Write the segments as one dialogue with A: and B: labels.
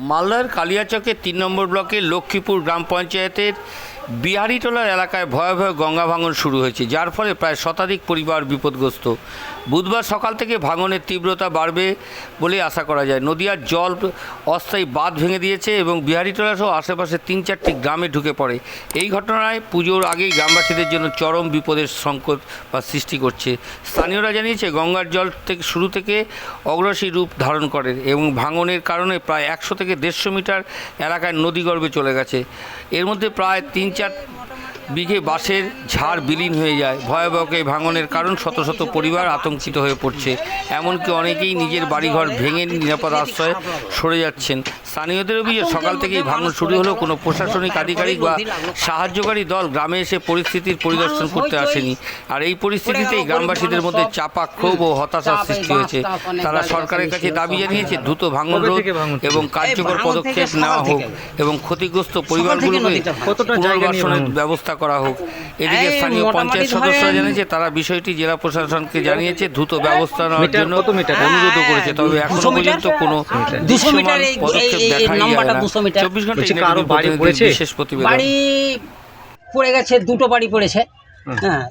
A: মালদার কালিয়াচকের তিন নম্বর ব্লকের লক্ষ্মীপুর গ্রাম পঞ্চায়েতের বিহারিটোলার এলাকায় ভয়াবহ গঙ্গা ভাঙন শুরু হয়েছে, যার ফলে প্রায় শতাধিক পরিবার বিপদগ্রস্ত। বুধবার সকাল থেকে ভাঙনের তীব্রতা বাড়বে বলে আশা করা যায়। নদীয়ার জল অস্থায়ী বাঁধ ভেঙে দিয়েছে এবং বিহারিটোলা সহ আশেপাশে তিন চারটি গ্রামে ঢুকে পড়ে। এই ঘটনায় পুজোর আগেই গ্রামবাসীদের জন্য চরম বিপদের সংকট বা সৃষ্টি করছে। স্থানীয়রা জানিয়েছে, গঙ্গার জল থেকে শুরু থেকে অগ্রসী রূপ ধারণ করে এবং ভাঙনের কারণে প্রায় একশো থেকে দেড়শো মিটার এলাকায় নদীগর্ভে চলে গেছে। এর মধ্যে প্রায় তিন চার বিঘে বাঁশের ঝাড় বিলীন হয়ে যায়। ভয়াবহ এই ভাঙনের কারণ শত শত পরিবার আতঙ্কিত হয়ে পড়ছে। এমনকি অনেকেই নিজের বাড়িঘর ভেঙে নিরাপদ আশ্রয়ে সরে যাচ্ছেন। স্থানীয়দের অভিযোগ সকাল থেকেই ভাঙন শুরু হলেও কোনো প্রশাসনিক আধিকারিক বা সাহায্যকারী দল গ্রামে এসে পরিস্থিতির পরিদর্শন করতে আসেনি। আর এই পরিস্থিতিতেই গ্রামবাসীদের মধ্যে চাপা ক্ষোভ ও হতাশার সৃষ্টি হয়েছে। তারা সরকারের কাছে দাবি জানিয়েছে দ্রুত ভাঙন রোধ এবং কার্যকর পদক্ষেপ নেওয়া হোক এবং ক্ষতিগ্রস্ত পরিবারগুলোকে
B: কতটা জায়গা নিয়ে
A: পুনর্বাসনের ব্যবস্থা করা হোক। এদিকে স্থানীয় পঞ্চায়েত সদস্যরা জানিয়েছে তারা বিষয়টি জেলা প্রশাসনকে জানিয়েছে দ্রুত ব্যবস্থা নেওয়ার জন্য অনুরোধ করেছে। তবে
C: এখনও
A: পর্যন্ত কোনো
C: 200 মিটার
A: দৃশ্যমান পদক্ষেপ
C: নাম্বারটা 200 মিটার।
A: চব্বিশ
B: ঘণ্টা বাড়ি পড়েছে?
A: বিশেষ প্রতিবেদন।
C: বাড়ি পড়ে গেছে দুটো বাড়ি পড়েছে। হ্যাঁ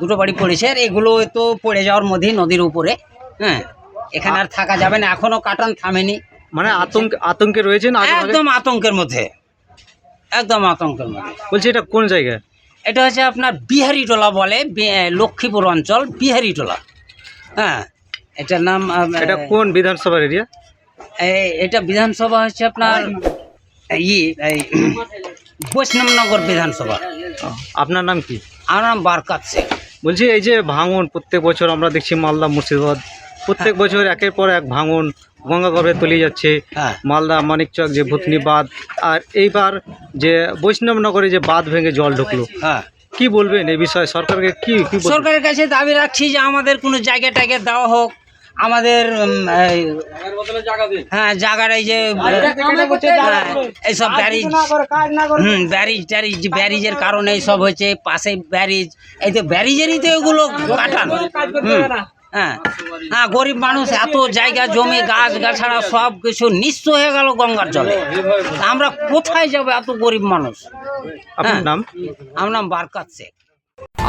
C: দুটো বাড়ি পড়েছে। আর এগুলো তো পড়ে যাওয়ার মধ্যেই নদীর উপরে। হ্যাঁ এখানে আর থাকা যাবে না। এখনও কাটান থামেনি।
B: মানে আতঙ্ক আতঙ্কে রয়েছেন?
C: একদম আতঙ্কের মধ্যে। একদম আতঙ্কের মধ্যে।
B: বলছি এটা কোন জায়গায়?
C: এটা হচ্ছে আপনার বিহারিটোলা বলে লক্ষ্মীপুর অঞ্চল বিহারিটোলা। হ্যাঁ এটার নাম
B: এটা কোন বিধানসভার এরিয়া
C: এটা বিধানসভা হচ্ছে আপনার ই এই বৈষ্ণবনগর বিধানসভা।
B: আপনার নাম কি?
C: আমার নাম বারকাত শেখ
B: বলছি এই যে ভাঙন প্রত্যেক বছর আমরা দেখছি মালদা মুর্শিদাবাদ প্রত্যেক বছর একের পর এক ভাঙন গঙ্গাগর্ভে তলিয়ে যাচ্ছে।
C: হ্যাঁ।
B: মালদা মানিকচক যে ভূতনি বাঁধ আর এইবার যে বৈষ্ণবনগরে যে বাঁধ ভেঙে জল ঢুকলো।
C: হ্যাঁ।
B: কি বলবেন এই বিষয়ে? সরকারকে কি কি
C: সরকারের কাছে দাবি রাখছি যে আমাদের কোনো জায়গা টাইগা দেওয়া হোক আমাদের হ্যাঁ জায়গার এই যে এইসব ব্যারিজ হুম ব্যারিজ ট্যারিজ ব্যারিজের কারণে এইসব হয়েছে পাশে ব্যারিজ এই তো ব্যারিজেরই তো এগুলো কাটান হুম, হ্যাঁ হ্যাঁ গরিব মানুষ এত জায়গা জমি গাছ গাছাড়া সব কিছু নিঃস্ব হয়ে গেল গঙ্গার জলে। আমরা কোথায় যাব এত গরিব মানুষ? হ্যাঁ।
B: নাম?
C: আমার নাম বারকাত শেখ।